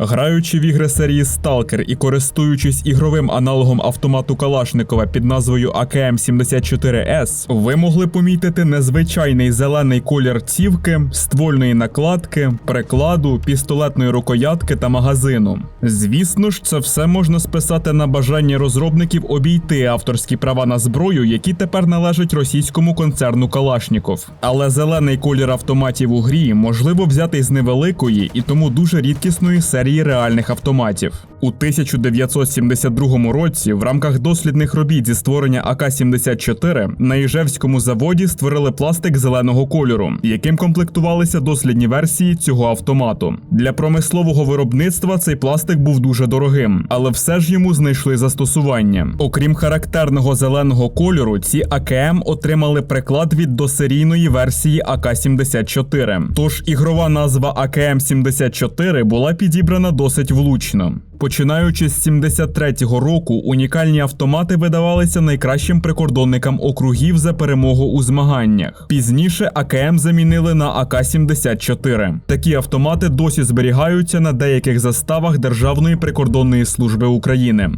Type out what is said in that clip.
Граючи в ігри серії Stalker і користуючись ігровим аналогом автомату Калашникова під назвою АКМ-74С, ви могли помітити незвичайний зелений колір цівки, ствольної накладки, прикладу, пістолетної рукоятки та магазину. Звісно ж, це все можна списати на бажання розробників обійти авторські права на зброю, які тепер належать російському концерну Калашніков. Але зелений колір автоматів у грі можливо взяти з невеликої і тому дуже рідкісної серії реальних автоматів. У 1972 році в рамках дослідних робіт зі створення АК-74 на Іжевському заводі створили пластик зеленого кольору, яким комплектувалися дослідні версії цього автомату. Для промислового виробництва цей пластик був дуже дорогим, але все ж йому знайшли застосування. Окрім характерного зеленого кольору, ці АКМ отримали приклад від досерійної версії АК-74. Тож ігрова назва АКМ-74 була підібрана досить влучно. Починаючи з 73-го року, унікальні автомати видавалися найкращим прикордонникам округів за перемогу у змаганнях. Пізніше АКМ замінили на АК-74. Такі автомати досі зберігаються на деяких заставах Державної прикордонної служби України.